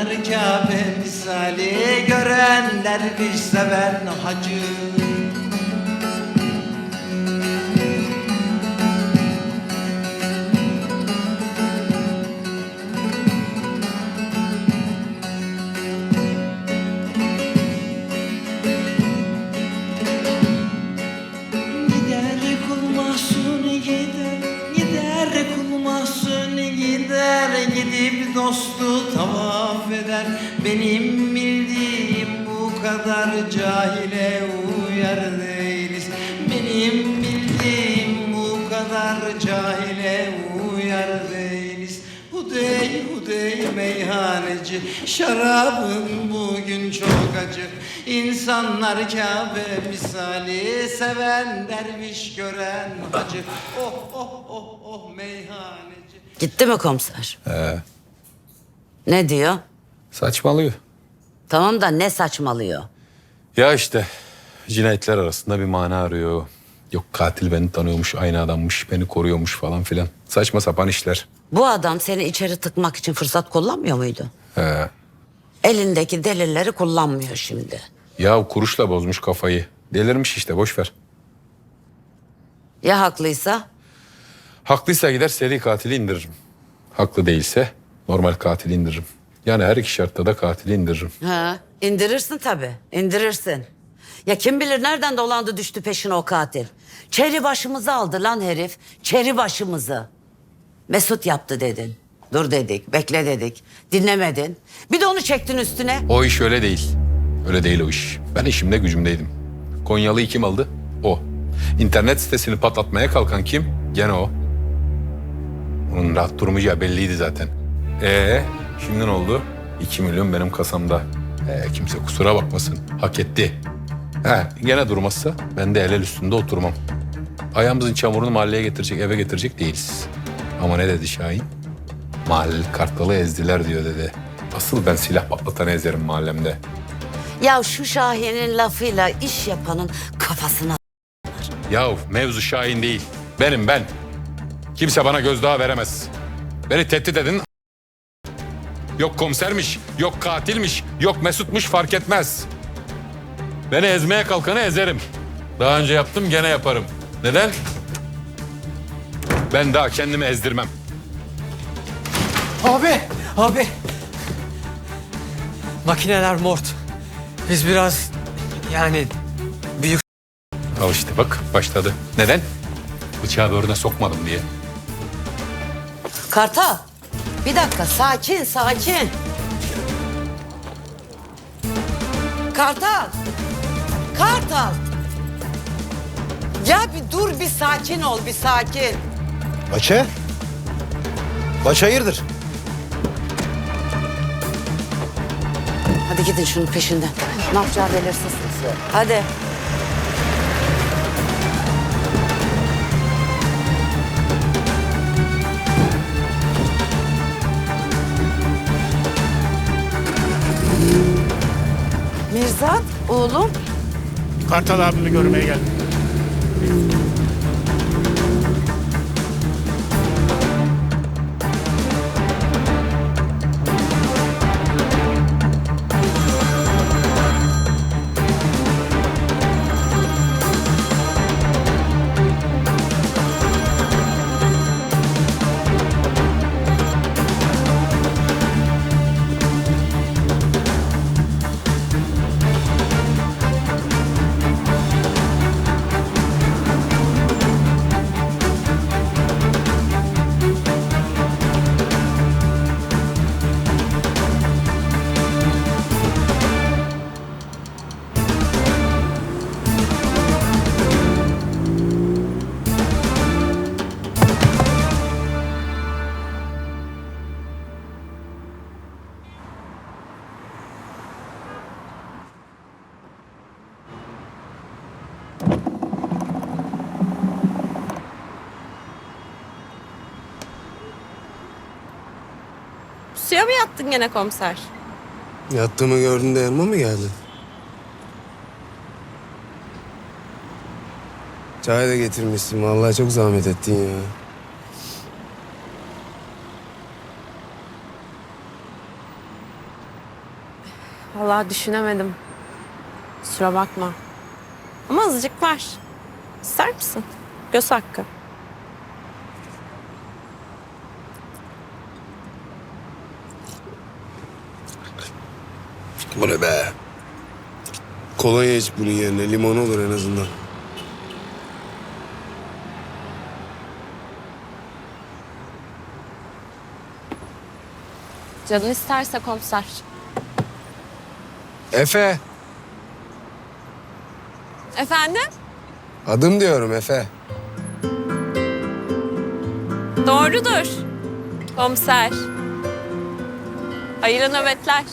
İnsanlar Kabe misali gören derviş seven hacı dostu tavaf eder. Benim bildiğim bu kadar cahile uyar değiliz. Benim bildiğim bu kadar cahile uyar değiliz. Hudey hudey meyhaneci Şarabın bugün çok acı İnsanlar Kabe misali Seven derviş gören hacı Oh oh oh oh meyhaneci. Gitti mi komiser? Ne diyor? Saçmalıyor. Tamam da ne saçmalıyor? Ya işte cinayetler arasında bir mana arıyor. Yok katil beni tanıyormuş, aynı adammış, beni koruyormuş falan filan. Saçma sapan işler. Bu adam seni içeri tıkmak için fırsat kullanmıyor muydu? He. Elindeki delilleri kullanmıyor şimdi. Ya kuruşla bozmuş kafayı. Delirmiş işte boş ver. Ya haklıysa? Haklıysa gider seri katili indiririm. Haklı değilse normal katili indiririm. Yani her iki şartta da katili indiririm. Ha, indirirsin tabii, indirirsin. Ya kim bilir nereden dolandı düştü peşine o katil. Çeri başımızı aldı lan herif, çeri başımızı. Mesut yaptı dedin. Dur dedik, bekle dedik. Dinlemedin. Bir de onu çektin üstüne. O iş öyle değil. Öyle değil o iş. Ben işimde gücümdeydim. Konyalı'yı kim aldı? O. İnternet sitesini patlatmaya kalkan kim? Gene o. Onun rahat durmayacağı belliydi zaten. Ee, şimdi ne oldu? 2 milyon benim kasamda. Ee, kimse kusura bakmasın. Hak etti. He, gene durmazsa ben de el el üstünde oturmam. Ayağımızın çamurunu mahalleye getirecek, eve getirecek değiliz. Ama ne dedi Şahin? Mahalle kartalı ezdiler diyor dedi. Asıl ben silah patlatanı ezerim mahallemde. Ya şu Şahin'in lafıyla iş yapanın kafasına... Yahu mevzu Şahin değil. Benim ben. Kimse bana gözdağı veremez. Beni tehdit edin. Yok komisermiş, yok katilmiş, yok Mesut'muş fark etmez. Beni ezmeye kalkanı ezerim. Daha önce yaptım gene yaparım. Neden? Ben daha kendimi ezdirmem. Abi, abi. Makineler mort. Biz biraz yani büyük Al işte bak başladı. Neden? Bıçağı böğrüne sokmadım diye. Kartal, bir dakika sakin sakin. Kartal, Kartal. Ya bir dur bir sakin ol bir sakin. Baça? Baça hayırdır? Hadi gidin şunun peşinden. Ne yapacağı belirsiz. Hadi. Oğlum Kartal abimi görmeye geldim. Suya mı yattın gene komiser? Yattığımı gördün de yanıma mı geldin? Çay da getirmişsin. Vallahi çok zahmet ettin ya. Vallahi düşünemedim. Kusura bakma. Ama azıcık var. İster misin? Göz hakkı. Bu ne be? Kolonya iç bunun yerine. Limon olur en azından. Canın isterse komiser. Efe. Efendim? Adım diyorum Efe. Doğrudur. Komiser. Hayırlı nöbetler.